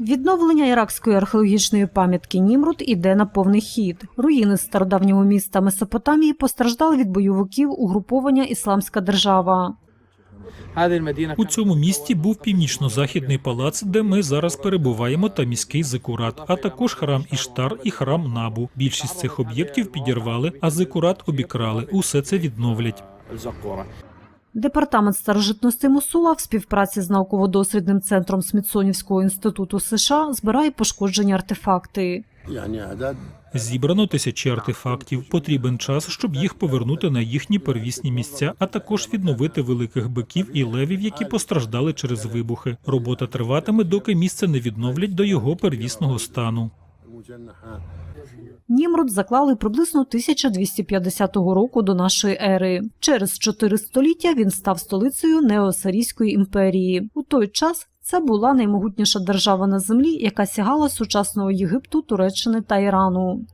Відновлення іракської археологічної пам'ятки Німрут іде на повний хід. Руїни стародавнього міста Месопотамії постраждали від бойовиків угруповання Ісламська держава. У цьому місті був північно-західний палац, де ми зараз перебуваємо, та міський зикурат, а також храм Іштар і храм Набу. Більшість цих об'єктів підірвали, а зикурат обікрали. Усе це відновлять. Департамент старожитностей Мусула в співпраці з науково-дослідним центром Смітсонівського інституту США збирає пошкоджені артефакти. Зібрано тисячі артефактів. Потрібен час, щоб їх повернути на їхні первісні місця, а також відновити великих биків і левів, які постраждали через вибухи. Робота триватиме, доки місце не відновлять до його первісного стану. Німрод заклали приблизно 1250 року до нашої ери. Через чотири століття він став столицею Неосарійської імперії. У той час це була наймогутніша держава на землі, яка сягала сучасного Єгипту, Туреччини та Ірану.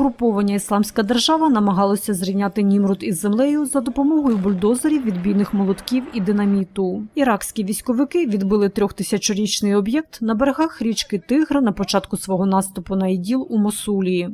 Угруповання Ісламська держава намагалося зрівняти Німрут із землею за допомогою бульдозерів, відбійних молотків і динаміту. Іракські військовики відбили трьохтисячорічний об'єкт на берегах річки Тигр на початку свого наступу на іділ у Мосулі.